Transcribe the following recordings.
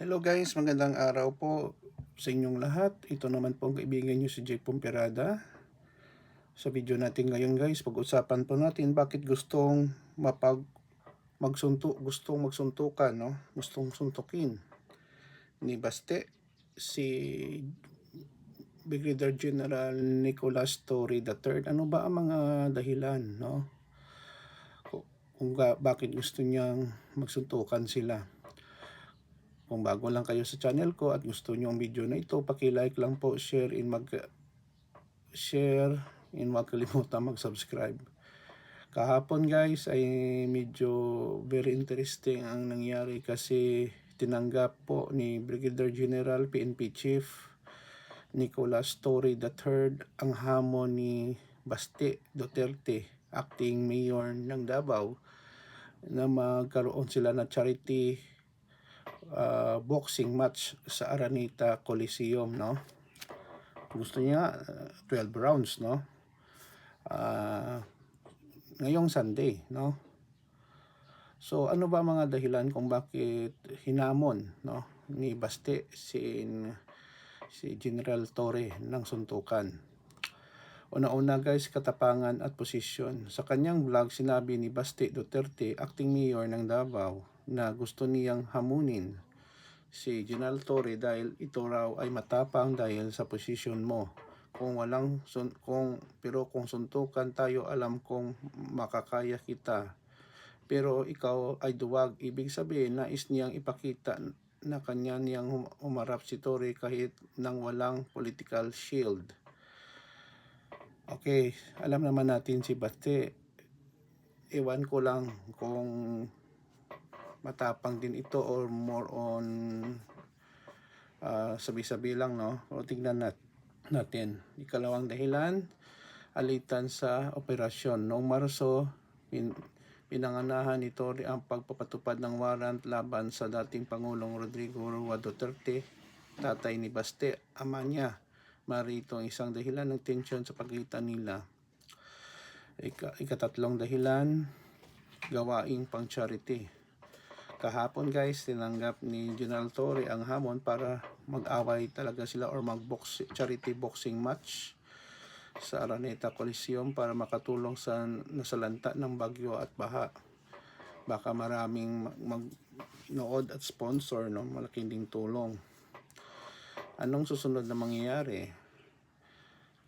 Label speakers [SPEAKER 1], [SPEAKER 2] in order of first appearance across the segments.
[SPEAKER 1] Hello guys, magandang araw po sa inyong lahat. Ito naman po ang kaibigan nyo si Jake Pumperada. Sa video natin ngayon guys, pag-usapan po natin bakit gustong mapag magsunto, gustong magsuntukan, no? Gustong suntukin ni Baste si Brigadier General Nicolas Torre III. Ano ba ang mga dahilan, no? Kung ga- bakit gusto niyang magsuntukan sila. Kung bago lang kayo sa channel ko at gusto niyo ang video na ito, paki-like lang po, share in mag share in wag kalimutan mag-subscribe. Kahapon guys ay medyo very interesting ang nangyari kasi tinanggap po ni Brigadier General PNP Chief Nicolas Torre III ang hamon ni Baste Duterte, acting mayor ng Davao, na magkaroon sila ng charity uh, boxing match sa Araneta Coliseum, no? Gusto niya uh, 12 rounds, no? Uh, ngayong Sunday, no? So ano ba mga dahilan kung bakit hinamon, no, ni Baste si si General Torre ng suntukan? Una-una guys, katapangan at posisyon. Sa kanyang vlog, sinabi ni Baste Duterte, acting mayor ng Davao, na gusto niyang hamunin si General Torre dahil ito raw ay matapang dahil sa posisyon mo. Kung walang sun, kung pero kung suntukan tayo alam kong makakaya kita. Pero ikaw ay duwag, ibig sabihin nais niyang ipakita na kanya niyang hum- umarap si Torre kahit nang walang political shield. Okay, alam naman natin si Baste. Ewan ko lang kung matapang din ito or more on uh, sabi-sabi lang, no? O tignan nat natin. Ikalawang dahilan, alitan sa operasyon. Noong Marso, pin pinanganahan ni Torre ang pagpapatupad ng warrant laban sa dating Pangulong Rodrigo Roa Duterte, tatay ni Baste, ama niya. Marito ang isang dahilan ng tensyon sa pagitan nila. Ika, ikatatlong dahilan, gawaing pang charity. Kahapon guys, tinanggap ni General Torre ang hamon para mag-away talaga sila or mag-box charity boxing match sa Araneta Coliseum para makatulong sa nasalanta ng bagyo at baha. Baka maraming mag-nood at sponsor, no? malaking ding tulong. Anong susunod na mangyayari?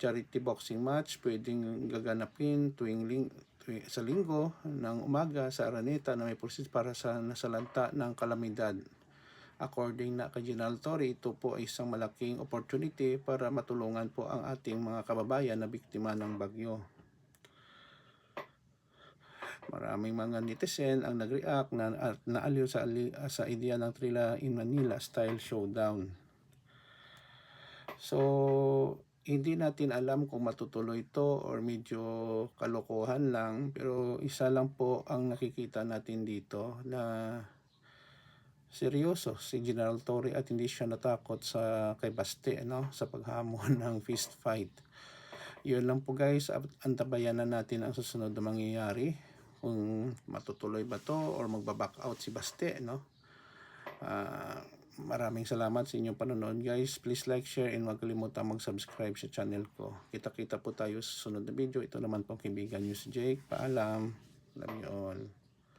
[SPEAKER 1] Charity boxing match pwedeng gaganapin tuwing ling tuwing, sa linggo ng umaga sa Araneta na may proseso para sa nasalanta ng kalamidad. According na kay General Torre, ito po ay isang malaking opportunity para matulungan po ang ating mga kababayan na biktima ng bagyo. Maraming mga netizen ang nag-react na naaliw sa, sa idea ng Trila in Manila style showdown. So, hindi natin alam kung matutuloy ito or medyo kalokohan lang pero isa lang po ang nakikita natin dito na seryoso si General Torre at hindi siya natakot sa kay Baste no sa paghamon ng fist fight. Yun lang po guys, antabayan na natin ang susunod na mangyayari kung matutuloy ba to or magba-back out si Baste no. Ah, maraming salamat sa inyong panonood guys. Please like, share, and huwag kalimutan mag-subscribe sa channel ko. Kita-kita po tayo sa sunod na video. Ito naman pong kaibigan nyo si Jake. Paalam. Love you all.